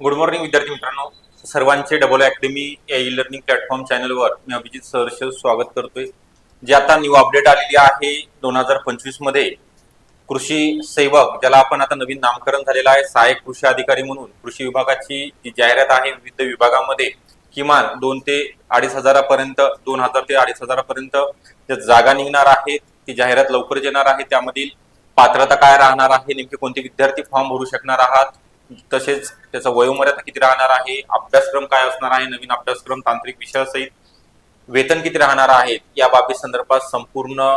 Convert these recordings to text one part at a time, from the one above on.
Good morning विद्यार्थी मित्रांनो. सर्वांचे डबल अकॅडमी या ई लर्निंग प्लॅटफॉर्म चॅनलवर मी अभिजित सहर्ष स्वागत करतोय. जे आता न्यू अपडेट आलेली आहे दोन हजार पंचवीसमध्ये कृषी सेवक ज्याला आपण आता नवीन नामकरण झालेलं आहे सहाय्यक कृषी अधिकारी म्हणून कृषी विभागाची जी जाहिरात आहे विविध विभागामध्ये किमान दोन ते अडीच हजारापर्यंत दोन हजार ते अडीच हजारापर्यंत ज्या जागा निघणार आहेत ती जाहिरात लवकरच येणार आहे. त्यामधील पात्रता काय राहणार आहे नेमके कोणते विद्यार्थी फॉर्म भरू शकणार आहात? तसेच त्याचा वयोमर्यादा किती राहणार आहे? अभ्यासक्रम काय असणार आहे? नवीन अभ्यासक्रम तांत्रिक विषयासहित वेतन किती राहणार आहे? या बाबी संदर्भात संपूर्ण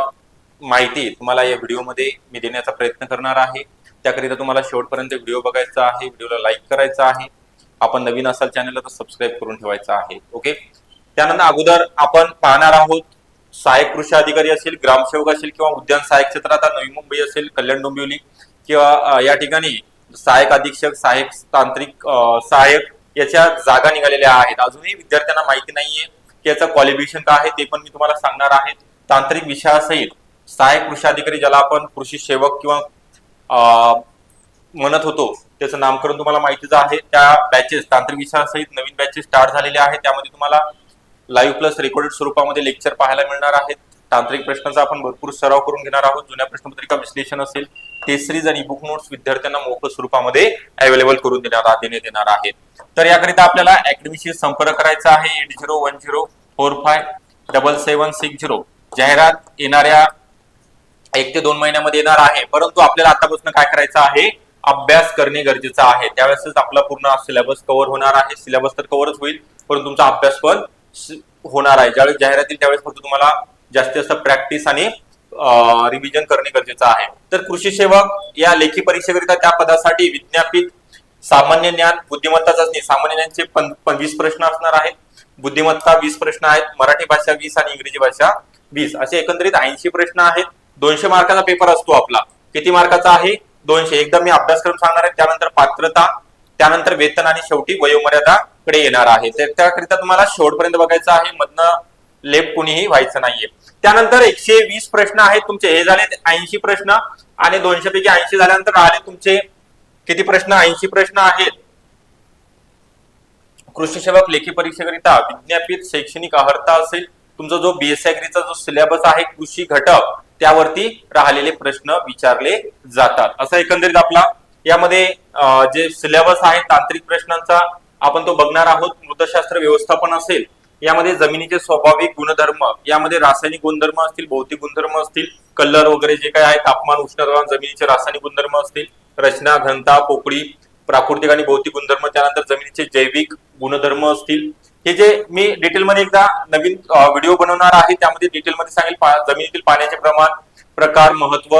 माहिती तुम्हाला या व्हिडिओमध्ये मी देण्याचा प्रयत्न करणार आहे. त्याकरिता तुम्हाला शेवटपर्यंत व्हिडिओ बघायचा आहे. व्हिडिओला लाईक करायचा आहे. आपण नवीन असाल चॅनलला तर सबस्क्राईब करून ठेवायचा आहे. ओके? त्यानंतर अगोदर आपण पाहणार आहोत सहाय्यक कृषी अधिकारी असेल ग्रामसेवक असेल किंवा उद्यान सहाय्यक क्षेत्रात आता नवी मुंबई असेल कल्याण डोंबिवली किंवा या ठिकाणी सहाय्यक अधीक्षक सहाय्यक तांत्रिक सहायक सहाय्यक याच्या जागा निघालेल्या आहेत. अजूनही विद्यार्थ्यांना माहिती नाहीये की याचं क्वालिफिकेशन काय आहे ते पण मी तुम्हाला सांगणार आहे. तांत्रिक विषयासहित सहाय्यक कृषी अधिकारी ज्याला आपण कृषी सेवक किंवा म्हणत होतो त्याचं नामकरण तुम्हाला माहितीच आहे. त्या बॅचेस तांत्रिक विषयासहित नवीन बॅचेस स्टार्ट झालेल्या आहेत. त्यामध्ये तुम्हाला लाईव्ह प्लस रेकॉर्डेड स्वरूपामध्ये लेक्चर पाहायला मिळणार आहेत. तांत्रिक प्रश्नांचा आपण भरपूर सराव करून घेणार आहोत. जुन्या प्रश्नपत्रिका विश्लेषण असेल टेस्ट सिरीज आणि बुक नोट्स विद्यार्थ्यांना मोफत स्वरूपामध्ये अवेलेबल करून देण्यात देण्यात येणार आहेत. तर याकरिता आपल्याला अकॅडमीशी संपर्क करायचा आहे. Eight zero one zero four five double seven six zero जाहिरात येणाऱ्या एक ते दोन महिन्यामध्ये येणार आहे. परंतु आपल्याला आतापासून काय करायचं आहे? अभ्यास करणे गरजेचं आहे. त्यावेळेसच आपला पूर्ण सिलेबस कव्हर होणार आहे. सिलेबस तर कव्हरच होईल परंतु तुमचा अभ्यास पण होणार आहे. ज्यावेळेस जाहिरात येईल त्यावेळेस फक्त तुम्हाला जास्तीत जास्त प्रॅक्टिस आणि रिव्हिजन करणे गरजेचं आहे. तर कृषी सेवक या लेखी परीक्षेकरिता त्या पदासाठी विज्ञापित सामान्य ज्ञान बुद्धिमत्ता चाचणी सामान्य ज्ञानचे पं- वीस प्रश्न असणार आहेत. बुद्धिमत्ता वीस प्रश्न आहेत मराठी भाषा वीस आणि इंग्रजी भाषा वीस. असे एकंदरीत ऐंशी प्रश्न आहेत. दोनशे मार्काचा पेपर असतो आपला. किती मार्काचा आहे? दोनशे. एकदा मी अभ्यासक्रम सांगणार आहे त्यानंतर पात्रता त्यानंतर वेतन आणि शेवटी वयोमर्यादा कडे येणार आहे. तर त्याकरिता तुम्हाला शेवटपर्यंत बघायचं आहे. मधनं लेफ्ट कुणीही व्हायचं नाहीये. त्यानंतर एकशे वीस प्रश्न आहेत तुमचे. हे झाले ऐंशी प्रश्न आणि दोनशे पैकी ऐंशी झाल्यानंतर राहिले तुमचे किती प्रश्न? ऐंशी प्रश्न आहेत. कृषी सेवक लेखी परीक्षेकरिता विज्ञापित शैक्षणिक अर्हता असेल. तुमचा जो बीएसएग्रीचा जो सिलेबस आहे कृषी घटक त्यावरती राहिलेले प्रश्न विचारले जातात. असा एकंदरीत आपला यामध्ये जे सिलेबस आहे तांत्रिक प्रश्नांचा आपण तो बघणार आहोत. मृतशास्त्र व्यवस्थापन असेल यामध्ये जमिनीचे स्वाभाविक गुणधर्म यामध्ये रासायनिक गुणधर्म असतील भौतिक गुणधर्म असतील कलर वगैरे जे काय आहे तापमान उष्णता जमिनीचे रासायनिक गुणधर्म असतील रचना घनता पोकळी प्राकृतिक आणि भौतिक गुणधर्म त्यानंतर जमिनीचे जैविक गुणधर्म असतील. हे जे मी डिटेलमध्ये एकदा नवीन व्हिडिओ बनवणार आहे त्यामध्ये डिटेलमध्ये सांगेल पा- जमिनीतील पाण्याचे प्रमाण प्रकार महत्त्व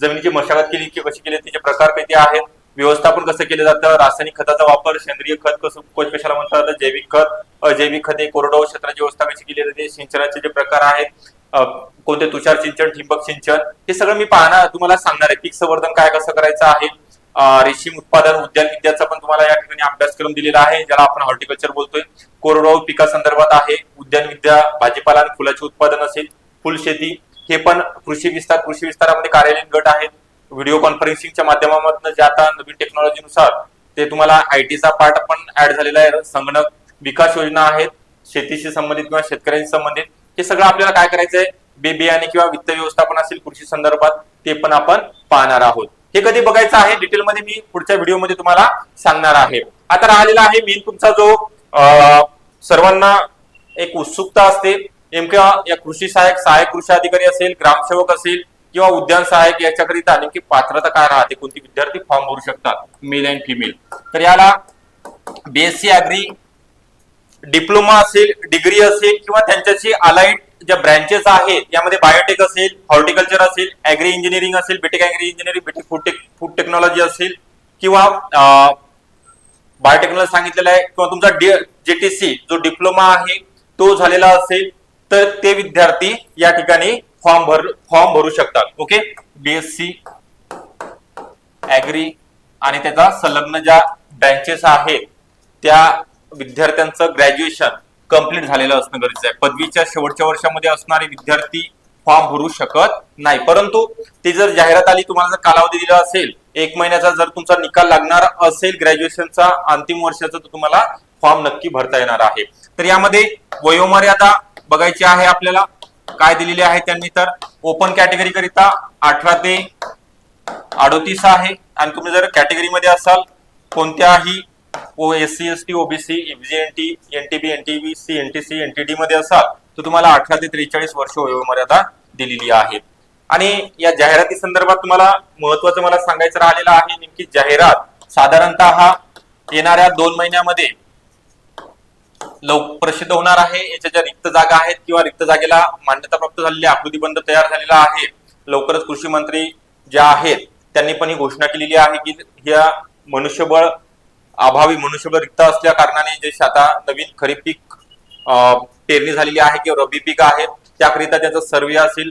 जमिनीची मशागत केली की कशी केली त्याचे प्रकार किती आहेत व्यवस्थापन कसं केलं जातं? रासायनिक खताचा वापर सेंद्रिय खत कसं क- कशाला म्हणतात जैविक खत अजैविक खते कोरडवाहू क्षेत्राची व्यवस्था कशी केली जाते? सिंचनाचे जे प्रकार आहेत कोणते तुषार सिंचन ठिबक सिंचन हे सगळं मी पाहणार तुम्हाला सांगणार आहे. पीक संवर्धन काय कसं करायचं आहे? रेशीम उत्पादन उद्यान विद्याचा पण तुम्हाला या ठिकाणी अभ्यासक्रम दिलेला आहे ज्याला आपण हॉर्टिकल्चर बोलतोय. कोरडवाहू पिकासंदर्भात आहे उद्यान विद्या भाजीपाला आणि फुलाचे उत्पादन असेल फुलशेती हे पण कृषी विस्तार कृषी विस्तारामध्ये कार्यालयीन गट आहेत. व्हिडिओ कॉन्फरन्सिंगच्या माध्यमामधून जे आता नवीन टेक्नॉलॉजीनुसार ते तुम्हाला आयटीचा पार्ट पण ऍड झालेला आहे. संगणक विकास योजना आहेत शेतीशी संबंधित किंवा शेतकऱ्यांशी संबंधित. हे सगळं आपल्याला काय करायचंय? बे बियाणे किंवा वित्त व्यवस्थापन असेल कृषी संदर्भात ते पण आपण पाहणार आहोत. हे कधी बघायचं आहे? डिटेलमध्ये मी पुढच्या व्हिडिओमध्ये तुम्हाला सांगणार आहे. आता राहिलेला आहे मेन तुमचा जो सर्वांना एक उत्सुकता असते. नेमक्या या कृषी सहाय्यक सहाय्यक कृषी अधिकारी असेल ग्रामसेवक असेल किंवा उद्यान सहाय्यक याच्याकरिता नेमकी पात्रता काय राहते? कोणती विद्यार्थी फॉर्म भरू शकतात मेल अँड फिमेल तर याला बीएससी अग्री डिप्लोमा असेल डिग्री असेल किंवा त्यांच्याशी अलाइड ज्या ब्रँचेस आहेत यामध्ये बायोटेक असेल हॉर्टिकल्चर असेल अॅग्री इंजिनिअरिंग असेल BTech agri engineering BTech food tech food technology असेल किंवा बायोटेक्नॉलॉजी सांगितलेलं आहे किंवा तुमचा डी जेटीसी जो डिप्लोमा आहे तो झालेला असेल तर ते विद्यार्थी या ठिकाणी फॉर्म भर फॉर्म भरू शकतात. ओके? बीएससी ऍग्री आणि त्याचा संलग्न ज्या ब्रँचेस आहेत त्या विद्यार्थ्यांचं ग्रॅज्युएशन कंप्लीट झालेलं असणं गरजेचं आहे. पदवीच्या शेवटच्या वर्षामध्ये असणारे विद्यार्थी फॉर्म भरू शकत नाही. परंतु ती जर जाहिरात आली तुम्हाला जर कालावधी दिला असेल एक महिन्याचा जर तुमचा निकाल लागणार असेल ग्रॅज्युएशनचा अंतिम वर्षाचा तर तुम्हाला फॉर्म नक्की भरता येणार आहे. तर यामध्ये वयोमर्यादा बघायची आहे आपल्याला. काय दिलेली आहे त्यांनी तर? ओपन कॅटेगरी करिता अठरा ते अडोतीस आहे. आणि तुम्ही जर कॅटेगरीमध्ये असाल कोणत्याही O S C S T OBC NT NTB NTB C NTC NTD मध्ये असाल तर तुम्हाला अठरा ते त्रेचाळीस वर्ष वयोमर्यादा दिलेली आहे. आणि या जाहिराती संदर्भात तुम्हाला महत्वाचं मला सांगायचं राहिलेलं आहे नेमकी जाहिरात साधारणतः येणाऱ्या दोन महिन्यामध्ये लव प्रसिद्ध होणार आहे. याच्या ज्या रिक्त जागा आहेत किंवा रिक्त जागेला मान्यता प्राप्त झालेली आकृतीबंध तयार झालेला आहे. लवकरच कृषी मंत्री ज्या आहेत त्यांनी पण ही घोषणा केलेली आहे की या मनुष्यबळ अभावी मनुष्यबळ रिक्त असल्या कारणाने जे आता नवीन खरीप पीक पेरणी झालेली आहे किंवा रब्बी पीक आहे त्याकरिता त्याचा सर्वे असेल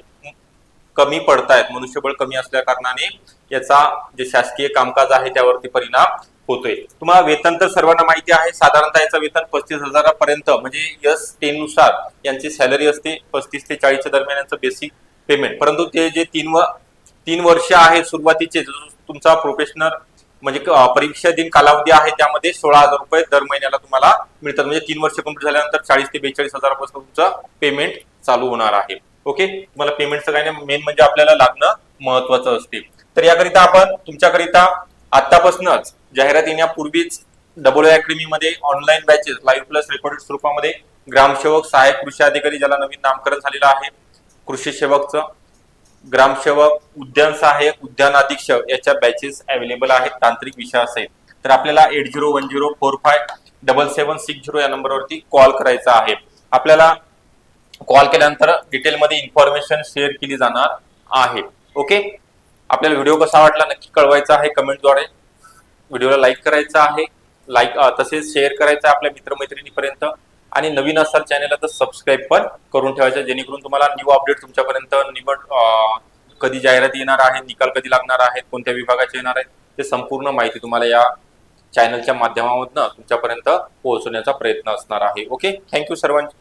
कमी पडतायत. मनुष्यबळ कमी असल्या कारणाने याचा जे शासकीय कामकाज आहे त्यावरती परिणाम होतोय. तुम्हाला वेतन तर सर्वांना माहिती आहे. साधारणतः याचं वेतन पस्तीस हजारापर्यंत म्हणजे यस टेन नुसार यांची सॅलरी असते. पस्तीस ते चाळीसच्या दरम्यान यांचं बेसिक पेमेंट. परंतु ते जे तीन व तीन वर्ष आहे सुरुवातीचे तुमचा प्रोफेशनल म्हणजे परीक्षा दिन कालावधी आहे त्यामध्ये सोळा हजार रुपये दर महिन्याला तुम्हाला मिळतात. म्हणजे तीन वर्ष कंप्लीट झाल्यानंतर चाळीस ते बेचाळीस हजारापासून तुमचं पेमेंट चालू होणार आहे. ओके? तुम्हाला पेमेंटचं काही नाही मेन म्हणजे आपल्याला लागणं महत्वाचं असते. तर याकरिता आपण तुमच्याकरिता आतापासूनच जाहिरात येण्यापूर्वीच डबल अकॅडमी मध्ये online batches live plus recorded स्वरूपामध्ये ग्रामसेवक सहाय्यक कृषी अधिकारी ज्याला नवीन नामकरण झालेलं आहे कृषी सेवकचं ग्रामसेवक उद्यान सहाय्यक उद्यान अधीक्षक याच्या बॅचेस अवेलेबल आहेत तांत्रिक विषय असेल. तर आपल्याला eight zero one zero four five double seven six zero या नंबरवरती कॉल करायचा आहे. आपल्याला कॉल केल्यानंतर डिटेलमध्ये इन्फॉर्मेशन शेअर केली जाणार आहे. ओके आपल्याला व्हिडिओ कसा वाटला नक्की कळवायचा आहे कमेंटद्वारे व्हिडिओला लाईक करायचा आहे. लाईक तसेच शेअर करायचं आहे आपल्या मित्रमैत्रिणीपर्यंत. आणि नवीन असाल चॅनलला तर सबस्क्राईब पण करून ठेवायचं जेणेकरून तुम्हाला न्यू अपडेट तुमच्यापर्यंत निवड कधी जाहिरात येणार आहे निकाल कधी लागणार आहेत कोणत्या विभागाचे येणार आहेत ते संपूर्ण माहिती तुम्हाला या चॅनलच्या माध्यमामधनं तुमच्यापर्यंत पोहोचवण्याचा प्रयत्न असणार आहे. ओके थँक्यू सर्वांचे.